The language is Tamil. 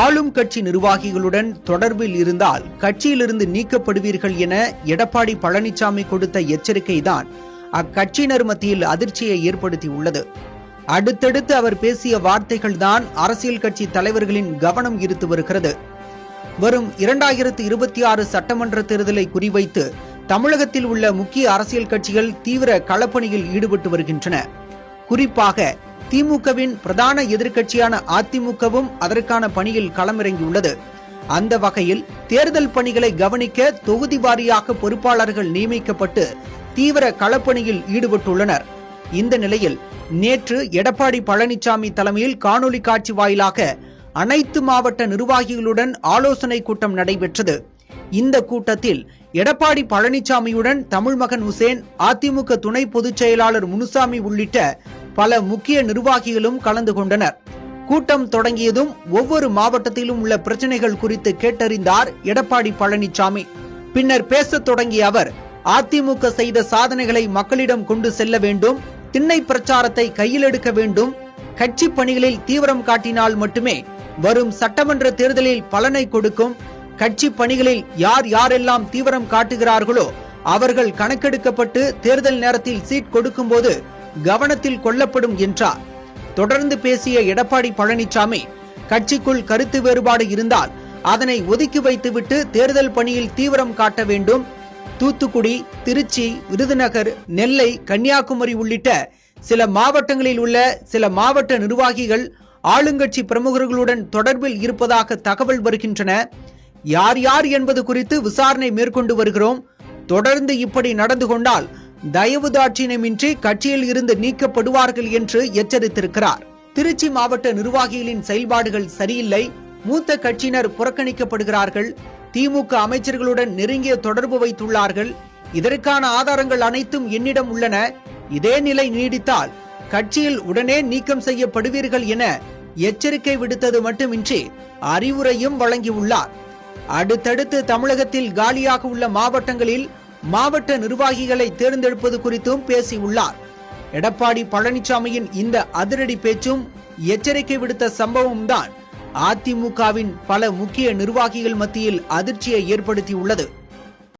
ஆளும் கட்சி நிர்வாகிகளுடன் தொடர்பில் இருந்தால் கட்சியிலிருந்து நீக்கப்படுவீர்கள் என எடப்பாடி பழனிசாமி கொடுத்த எச்சரிக்கைதான் அக்கட்சியினர் மத்தியில் அதிர்ச்சியை ஏற்படுத்தியுள்ளது. அடுத்தடுத்து அவர் பேசிய வார்த்தைகள்தான் அரசியல் கட்சி தலைவர்களின் கவனம் ஈர்த்து வருகிறது. வரும் இரண்டாயிரத்து இருபத்தி ஆறு சட்டமன்ற தேர்தலை குறிவைத்து தமிழகத்தில் உள்ள முக்கிய அரசியல் கட்சிகள் தீவிர களப்பணியில் ஈடுபட்டு வருகின்றன. குறிப்பாக திமுகவின் பிரதான எதிர்க்கட்சியான அதிமுகவும் அதற்கான பணியில் களமிறங்கியுள்ளது. அந்த வகையில் தேர்தல் பணிகளை கவனிக்க தொகுதி வாரியாக பொறுப்பாளர்கள் நியமிக்கப்பட்டு தீவிர களப்பணியில் ஈடுபட்டுள்ளனர். இந்த நிலையில் நேற்று எடப்பாடி பழனிசாமி தலைமையில் காணொலி காட்சி வாயிலாக அனைத்து மாவட்ட நிர்வாகிகளுடன் ஆலோசனை கூட்டம் நடைபெற்றது. இந்த கூட்டத்தில் எடப்பாடி பழனிசாமியுடன் தமிழ்மகன் உசேன் அதிமுக துணை பொதுச் செயலாளர் முனுசாமி உள்ளிட்ட பல முக்கிய நிர்வாகிகளும் கலந்து கொண்டனர். கூட்டம் தொடங்கியதும் ஒவ்வொரு மாவட்டத்திலும் உள்ள பிரச்சனைகள் குறித்து கேட்டறிந்தார் எடப்பாடி பழனிசாமி பின்னர் பேசத் தொடங்கிய அவர் அதிமுக செய்த சாதனைகளை மக்களிடம் கொண்டு செல்ல வேண்டும் திண்ணை பிரச்சாரத்தை கையில் எடுக்க வேண்டும் கட்சி பணிகளில் தீவிரம் காட்டினால் மட்டுமே வரும் சட்டமன்ற தேர்தலில் பலனை கொடுக்கும் கட்சி பணிகளில் யார் யாரெல்லாம் தீவிரம் காட்டுகிறார்களோ அவர்கள் கணக்கெடுக்கப்பட்டு தேர்தல் நேரத்தில் சீட் கொடுக்கும்போது கவனத்தில் கொள்ளப்படும் என்றார். தொடர்ந்து பேசிய எடப்பாடி பழனிசாமி கட்சிக்குள் கருத்து வேறுபாடு இருந்தால் அதனை ஒதுக்கி வைத்துவிட்டு தேர்தல் பணியில் தீவிரம் காட்ட வேண்டும். தூத்துக்குடி திருச்சி விருதுநகர் நெல்லை கன்னியாகுமரி உள்ளிட்ட சில மாவட்டங்களில் உள்ள சில மாவட்ட நிர்வாகிகள் ஆளுங்கட்சி பிரமுகர்களுடன் தொடர்பில் இருப்பதாக தகவல் வருகின்றன. யார் யார் என்பது குறித்து விசாரணை மேற்கொண்டு வருகிறோம். தொடர்ந்து இப்படி நடந்து கொண்டால் தயவு தாட்சியமின்றி கட்சியில் இருந்து நீக்கப்படுவார்கள் என்று எச்சரித்திருக்கிறார். திருச்சி மாவட்ட நிர்வாகிகளின் செயல்பாடுகள் சரியில்லை. மூத்த கட்சியினர் புறக்கணிக்கப்படுகிறார்கள். திமுக அமைச்சர்களுடன் நெருங்கிய தொடர்பு வைத்துள்ளார்கள். இதற்கான ஆதாரங்கள் அனைத்தும் என்னிடம் உள்ளன. இதே நிலை நீடித்தால் கட்சியில் உடனே நீக்கம் செய்யப்படுவீர்கள் என எச்சரிக்கை விடுத்தது மட்டுமின்றி அறிவுரையும் வழங்கியுள்ளார். அடுத்தடுத்து தமிழகத்தில் காலியாக உள்ள மாவட்டங்களில் மாவட்ட நிர்வாகிகளை தேர்ந்தெடுப்பது குறித்தும் பேசியுள்ளார். எடப்பாடி பழனிசாமியின் இந்த அதிரடி பேச்சும் எச்சரிக்கை விடுத்த சம்பவம் தான் அதிமுகவின் பல முக்கிய நிர்வாகிகள் மத்தியில் அதிர்ச்சியை ஏற்படுத்தியுள்ளது.